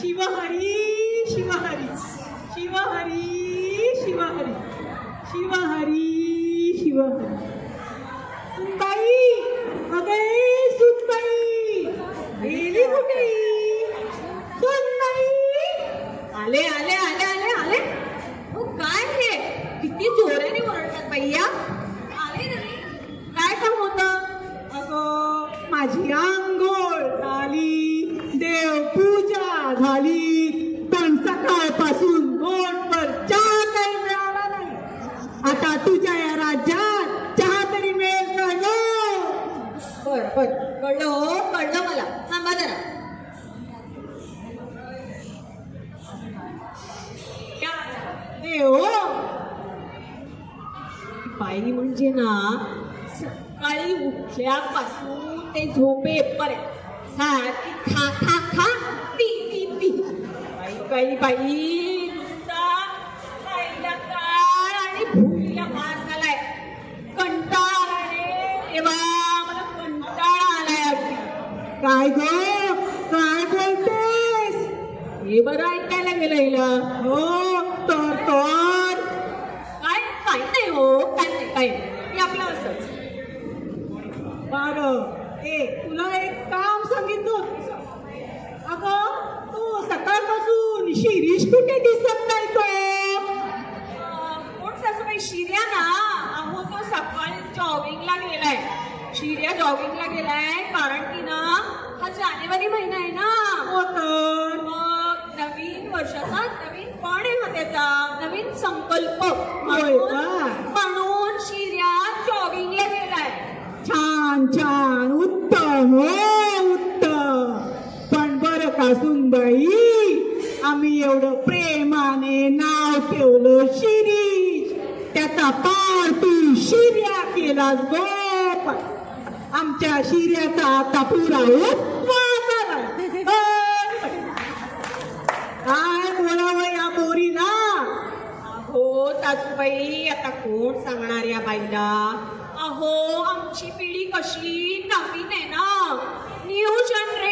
शिवहरी शिवहरी शिवहरी शिवहरी शिवहरी शिवहरी. सुनबाई अगे सुनबाई गेली कुठे? सुनबाई. आले आले आले आले आले. हो काय हे? किती जोराने ओरडतात भैया आले काय काम होतं? अगं माझी आ देवपूजा त्यांचा पण सकाळपासून बोटवर चहा काही मिळाला नाही. आता तुझ्या या राज्यात चहा तरी मिळेल का बर बर. कळलं हो कळलं मला. थांबा जरा. देव हो. बाई म्हणजे ना सकाळी उठल्यापासून ते झोपेपर्यंत सारखी खा खा खा. बाई बाई. नुसता काळ आणि भुकीला भात झालाय. कंटाळा आलाय देवा मला कंटाळा आलाय अगदी. काय ग? काय बोलतेस? हे बरं ऐकायला गेलं हिला. हो तर तर. काय काय नाही हो. काय नाही काय नाही. हे आपलं असंच. बर. ए तुला एक काम सांगितलं. अगं तू सकाळपासून शिरीष कुठे दिसत नाही तो कोण सासूबाई? शिर्या ना. अहो तो सकाळी जॉगिंगला गेलाय. शिर्या जॉगिंगला गेलाय कारण की ना हा जानेवारी महिना आहे ना. हो तर? मग नवीन वर्षाचा नवीन पण आहे हा त्याचा नवीन संकल्प. होय का? म्हणून शिर्या जॉगिंगला गेलाय छान छान उत्तम हो उत्तम पण बरं का सुनबाई आम्ही एवढं प्रेमाने नाव ठेवलं शिरीष त्याचा तू शिर्या केला गोप आमच्या शिर्याचा आता पुरा काय बोलावं या बोरीला अहो सासूबाई आता कोण सांगणार या बाईला? अहो आमची पिढी कशी नवीन आहे ना? न्यू जनरेशन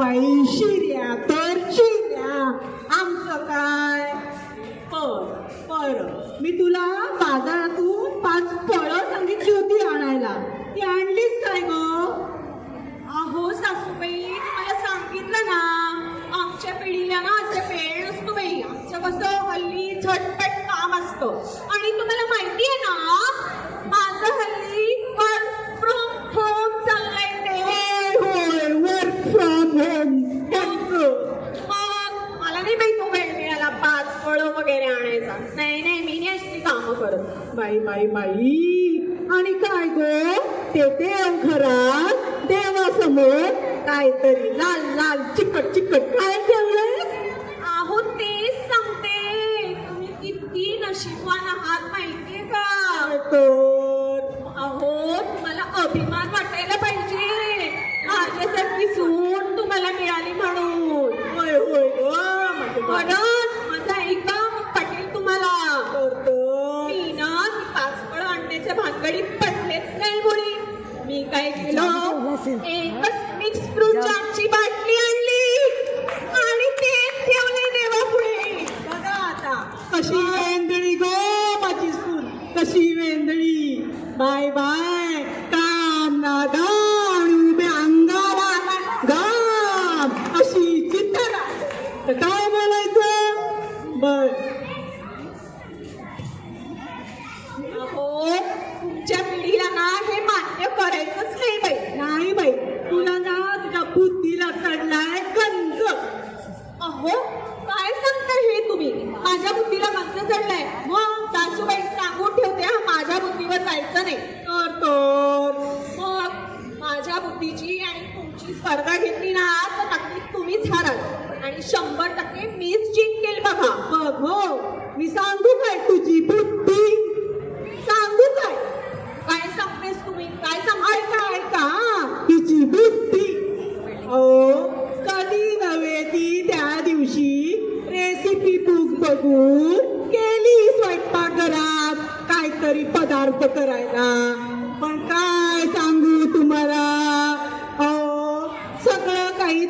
बर बाई शिर्या तर शिर्या आमचं काय पर पर मी तुला बाजारातून पाच फळं सांगितली होती आणायला ती आणलीच काय ग अहो सासूबाई तुम्हाला सांगितलं ना आमच्या पिढीला ना असं वेळ नसतो बाई आमचं कसं हल्ली झटपट काम असतं आणि तुम्हाला माहिती आहे ना माझं हल्ली वर्क फ्रॉम होम चाललंय ते होय वर्क फ्रॉम होम मग मला नाही बाई तो वेळ मिळाला पाच फळं वगैरे आणायचा नाही नाही मी नाही अशी कामं करत बाई बाई बाई आणि काय गो? ते देव घरात देवासमोर काहीतरी लाल लाल चिकट चिकट काय ठेवलंय अहो तेच सांगते. तुम्ही किती नशीबवान आहात माहितीये का? तर mixed fruit yeah. chachchi बुद्धीची आणि तुमची स्पर्धा घेतली ना तर नक्कीच तुम्हीच हाराल. आणि शंभर टक्के मीच जिंकेल बघा. बघ हो मी सांगू काय तुझी बुद्धी? सांगू काय? काय सांगतेस तुम्ही? काय सांग ऐका ऐका तिची बुद्धी. अहो कधी नव्हे ती त्या दिवशी. रेसिपी बुक बघू केली स्वयंपाकघरात. काहीतरी पदार्थ करायला. पण काय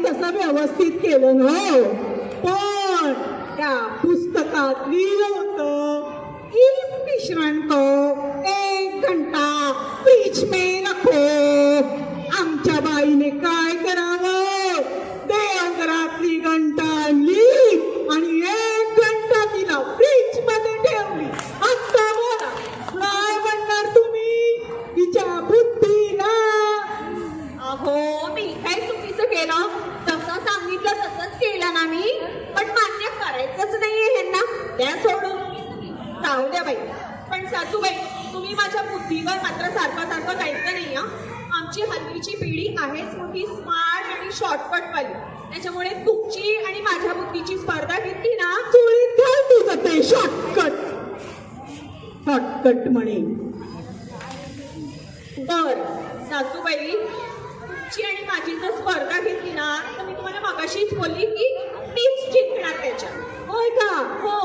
तसं व्यवस्थित केलं न हो. पण त्या पुस्तकात लिहिलं होतं इस मिश्रण को एक घंटा फ्रीज में रखो आमच्या बाईने काय करावं देवघरातली घंटा आणली आणि एक घंटा तिला फ्रिजमध्ये ठेवली आता बोला काय म्हणणार तुम्ही तिच्या बुद्धीला अहो मी काय चुकीचं केलं जसं सांगितलं तसंच केलं ना मी पण मान्य करायचंच नाहीये ह्यांना त्या सोडून जाऊ द्या बाई. पण सासूबाई तुम्ही माझ्या बुद्धीवर मात्र सारखं सारखं जायचं नाही हं. आमची हल्लीची पिढी आहेच मोठी स्मार्ट आणि शॉर्टकटवाली त्याच्यामुळे तुमची आणि माझ्या बुद्धीची स्पर्धा घेतली ना चोळीत घाल तुझं ते शॉर्टकट शॉर्टकट म्हणे. बर सासूबाई तुमची आणि माझी जर स्पर्धा घेतली ना तर मी तुम्हाला मगाशीच बोलली की मीच जिंकणार त्याच्यात. होय का? हो.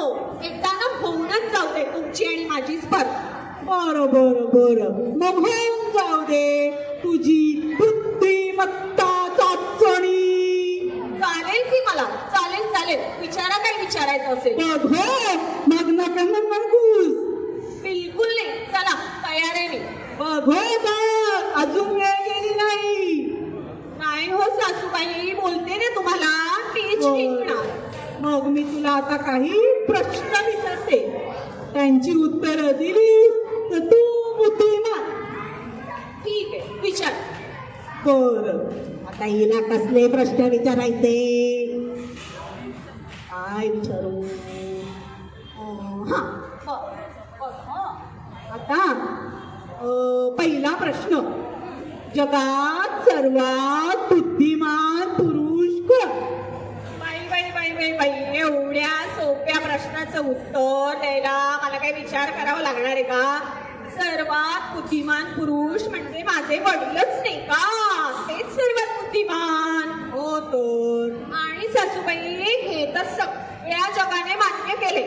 एकदा ना होऊनच जाऊ दे तुमची आणि माझी स्पर्धा. बरं बरं बरं. मग होऊन जाऊ दे. तुझी बुद्धिमत्ता चाचणी. चालेल की मला? चालेल चालेल. विचारा काय विचारायचं असेल. बघ हो. मग नका म्हणूस बिलकुल नाही. चला तयार आहे मी. बघ हो बघ अजून वेळ गेली नाही. नाही हो सासूबाई बोलते ना तुम्हाला मीच जिंकणार मग मी तुला आता काही प्रश्न विचारते. त्यांची उत्तरं दिली तर तू बुद्धिमान. ठीक आहे विचार. बर. आता हिला कसले प्रश्न विचारायचे? काय विचारू? हा हं. आता पहिला प्रश्न. जगात सर्वात बुद्धिमान पुरुष कोण? बाई बाई बाई बाई बाई एवढ्या सोप्या प्रश्नाचं उत्तर द्यायला मला काही विचार करावा लागणार आहे का? सर्वात बुद्धिमान पुरुष म्हणजे माझे वडीलच नाही का? तेच सर्वात बुद्धिमान. हो तर आणि सासूबाई हे तर सगळ्या जगाने मान्य केले.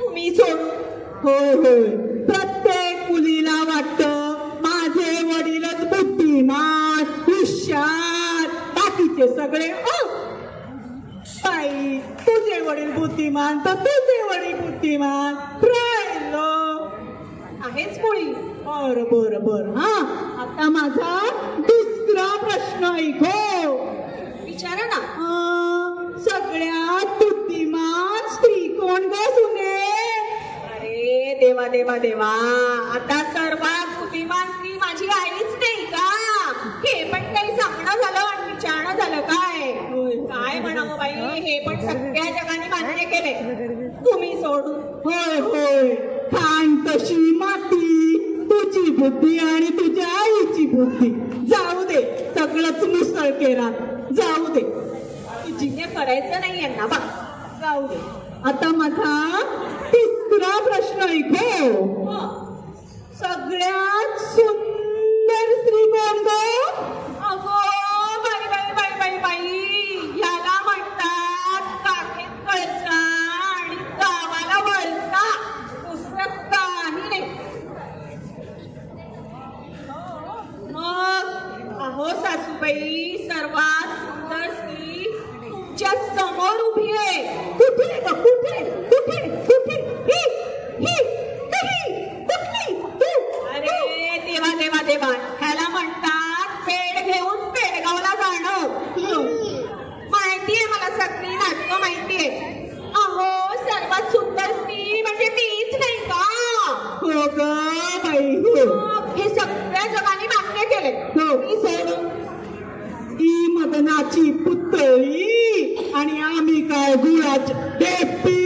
तुम्ही सोडून. होय होय प्रत्येक सगळे. अ. बाई तुझे वडील बुद्धिमान तर तुझे वडील बुद्धिमान. राहिलो. आहेच मुळी बर बर बर. हा. आता माझा दुसरा प्रश्न ऐको. विचारा ना. सगळ्यात बुद्धिमान स्त्री कोण ग सुने? अरे देवा देवा देवा. आता सर्वात बुद्धिमान स्त्री माझी आईच नाही का? हे पण काही सांगणं झालं आणि विचारणं झालं काय होय. काय म्हणावं बाई हे? पण सगळ्या जगाने मान्य केले तुम्ही सोडून. होय होय. खाण तशी माती तुझी बुद्धी आणि तुझ्या आईची बुद्धी. जाऊ दे सगळंच मुसळ केरात. जाऊ दे. जिने करायचं नाही यांना बा. जाऊ दे. आता माझा तिसरा प्रश्न ऐको. सगळ्यात सुंदर स्त्री कोण ग अगो बाई बाई बाई बाई बाई ह्याला म्हणतात काखेत कळसा आणि गावाला वळसा दुसरं काही नाही मग अहो सासूबाई सर्वात सुंदर स्त्री तुमच्यासमोर उभी आहे कुठे ग कुठे कुठे कुठे ही ही ही कुठली तू अरे देवा देवा देवा ह्याला म्हणतात पेड घेऊन पेडगावला जाणं माहितीये मला सगळी नाटकं माहितीये अहो सर्वात सुंदर स्त्री म्हणजे मीच नाही का हो ग बाई हो मग हे सगळ्या जगाने मान्य केले हो. मी सोडून ही मदनाची पुतळी आणि आम्ही काय गुळाची डेपी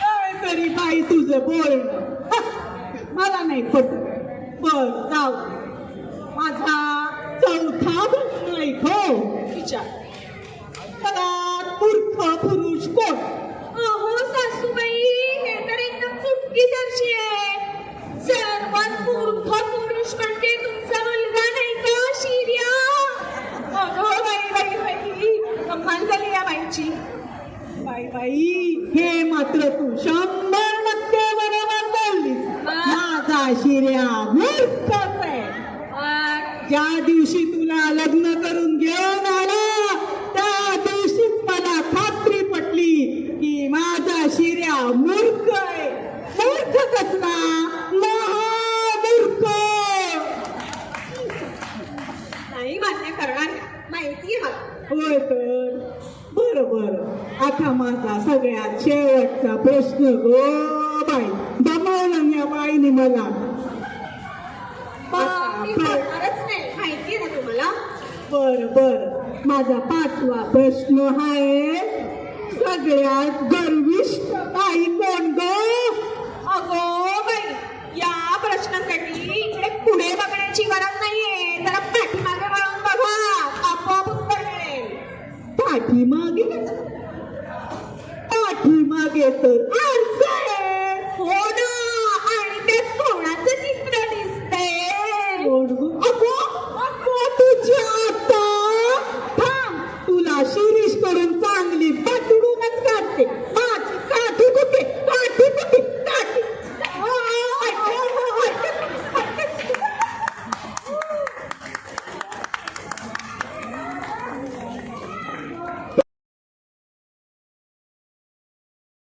काय तरी बाई तुझं बोलणं हा, मला नाही पटत बर जाऊ माझा चौथा प्रश्न ऐको विचार सगळ्यात मूर्ख पुरुष कोण? अहो सासूबाई हे तर एकदम चुटकीसरशी आहे. सर्वात मूर्ख पुरुष म्हणजे तुमचा मुलगा नाही का शिर्या? अगो बाई बाई बाई कमाल झाली या बाईची. बाई बाई हे मात्र तू शंभर टक्के बरोबर बोललीस. माझा शिर्या मूर्खच आहे. ज्या दिवशी तुला लग्न करून घेऊन आला त्या दिवशीच मला खात्री पटली की माझा शिर्या मूर्ख आहे मूर्ख कसला महामूर्ख नाही मान्य करणार माहिती आहे मला होय तर. बर बर. आता माझा सगळ्यात शेवटचा प्रश्न गो बाई. दमवलं या बाईने मला. मग मी बोलणारच नाही. माहिती आहे ना तुम्हाला? बर बर. माझा पाचवा प्रश्न आहे सगळ्यात गर्विष्ठ बाई कोण ग?